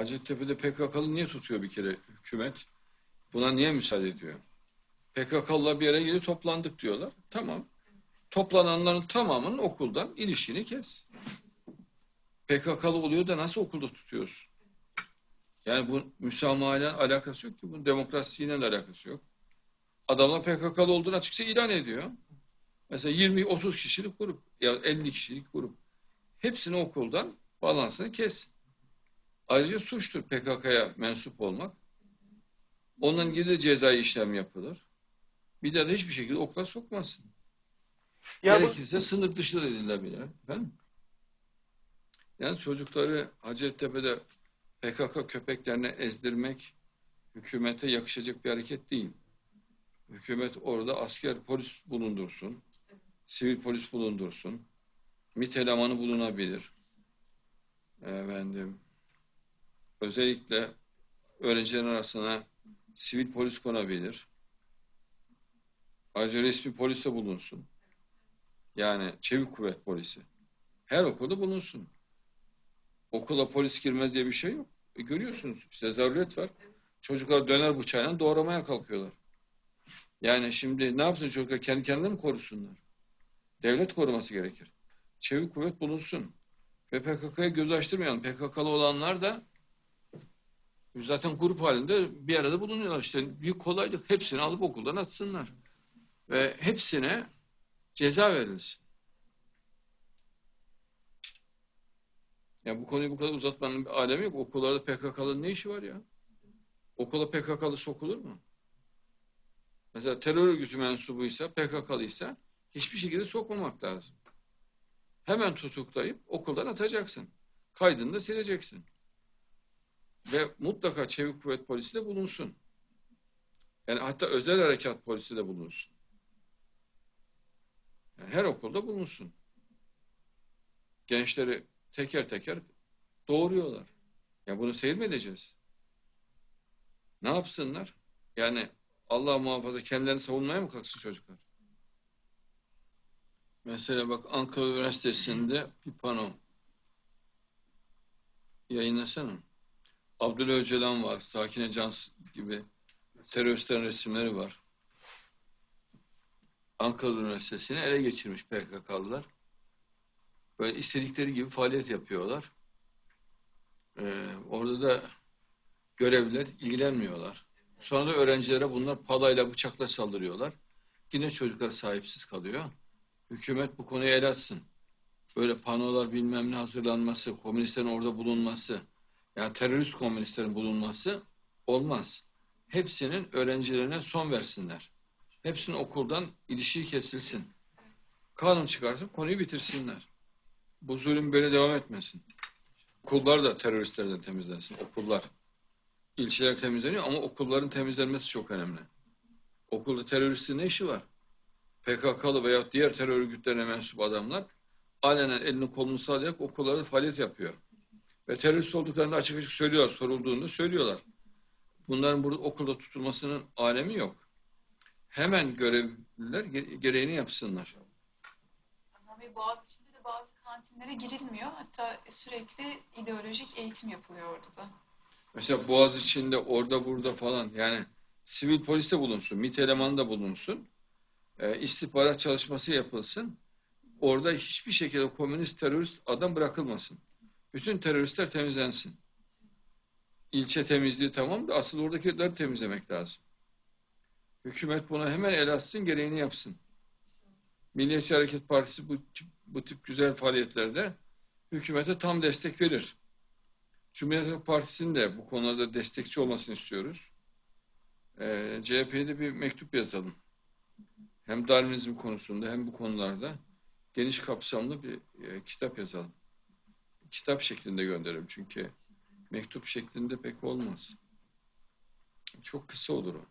Hacettepe'de PKK'lı niye tutuyor bir kere hükümet? Buna niye müsaade ediyor? PKK'lılar bir yere gelip toplandık diyorlar. Tamam. Toplananların tamamının okuldan ilişkini kes. PKK'lı oluyor da nasıl okulda tutuyorsun? Yani bu müsamahayla alakası yok ki. Bunun demokrasiyle de alakası yok. Adamlar PKK'lı olduğunu açıkça ilan ediyor. Mesela 20-30 kişilik grup ya 50 kişilik grup. Hepsini okuldan balansını kes. Ayrıca suçtur PKK'ya mensup olmak. Ondan ilgili de cezai işlem yapılır. Bir daha da hiçbir şekilde okula sokmazsın. Ya bu- Gerekirse sınır dışı da edilebilir. Efendim? Yani çocukları Hacettepe'de PKK köpeklerine ezdirmek hükümete yakışacak bir hareket değil. Hükümet orada asker polis bulundursun, sivil polis bulundursun, MİT elemanı bulunabilir. Efendim, özellikle öğrencilerin arasına sivil polis konabilir. Ayrıca resmi polis de bulunsun. Yani çevik kuvvet polisi. Her okulda bulunsun. Okula polis girmez diye bir şey yok. E görüyorsunuz işte zaruret var. Çocuklar döner bıçağıyla doğramaya kalkıyorlar. Yani şimdi ne yapsın çocuklar kendi kendine mi korusunlar? Devlet koruması gerekir. Çevik kuvvet bulunsun. Ve PKK'ya göz açtırmayalım. PKK'lı olanlar da zaten grup halinde bir arada bulunuyorlar. İşte büyük kolaylık hepsini alıp okuldan atsınlar. Ve hepsine ceza verilsin. Ya bu konuyu bu kadar uzatmanın bir alemi yok. Okullarda PKK'lı ne işi var ya? Okula PKK'lı sokulur mu? Mesela terör örgütü mensubuysa, PKK'lıysa hiçbir şekilde sokmamak lazım. Hemen tutuklayıp okuldan atacaksın. Kaydını da sileceksin. Ve mutlaka çevik kuvvet polisi de bulunsun. Yani hatta özel harekat polisi de bulunsun. Yani her okulda bulunsun. Gençleri teker teker doğuruyorlar. Ya bunu seyir mi edeceğiz? Ne yapsınlar? Yani Allah muhafaza kendilerini savunmaya mı kalksın çocuklar? Mesela bak Ankara Üniversitesi'nde bir pano yayınlasana. Abdülhamid Öcalan var, Sakine Cans gibi teröristlerin resimleri var. Ankara Üniversitesi'ni ele geçirmiş PKK'lılar. Böyle istedikleri gibi faaliyet yapıyorlar. Ee, orada da görevliler ilgilenmiyorlar. Sonra da öğrencilere bunlar palayla bıçakla saldırıyorlar. Yine çocuklar sahipsiz kalıyor. Hükümet bu konuyu el atsın. Böyle panolar bilmem ne hazırlanması, komünistlerin orada bulunması, yani terörist komünistlerin bulunması olmaz. Hepsinin öğrencilerine son versinler. Hepsinin okuldan ilişiği kesilsin. Kanun çıkartıp konuyu bitirsinler. Bu zulüm böyle devam etmesin. Okullar da teröristlerden temizlensin. Okullar. İlçeler temizleniyor ama okulların temizlenmesi çok önemli. Okulda teröristin ne işi var? PKK'lı veya diğer terör örgütlerine mensup adamlar alenen elini kolunu sallayarak okullarda faaliyet yapıyor. Ve terörist olduklarını açık açık söylüyorlar. Sorulduğunda söylüyorlar. Bunların burada okulda tutulmasının alemi yok. Hemen görevliler ge- gereğini yapsınlar. Bey Boğaziçi'nde de bazı kantinlere girilmiyor. Hatta sürekli ideolojik eğitim yapılıyor orada da. Mesela Boğaz içinde orada burada falan yani sivil polis de bulunsun, MİT elemanı da bulunsun. E, istihbarat çalışması yapılsın. Orada hiçbir şekilde komünist terörist adam bırakılmasın. Bütün teröristler temizlensin. İlçe temizliği tamam da asıl oradakileri temizlemek lazım. Hükümet buna hemen el atsın, gereğini yapsın. Milliyetçi Hareket Partisi bu tip, bu tip güzel faaliyetlerde hükümete tam destek verir. Cumhuriyet Halk Partisi'nin de bu konularda destekçi olmasını istiyoruz. Ee, CHP'ye de bir mektup yazalım. Hem Darwinizm konusunda hem bu konularda geniş kapsamlı bir e, kitap yazalım. Kitap şeklinde gönderelim çünkü mektup şeklinde pek olmaz. Çok kısa olur o.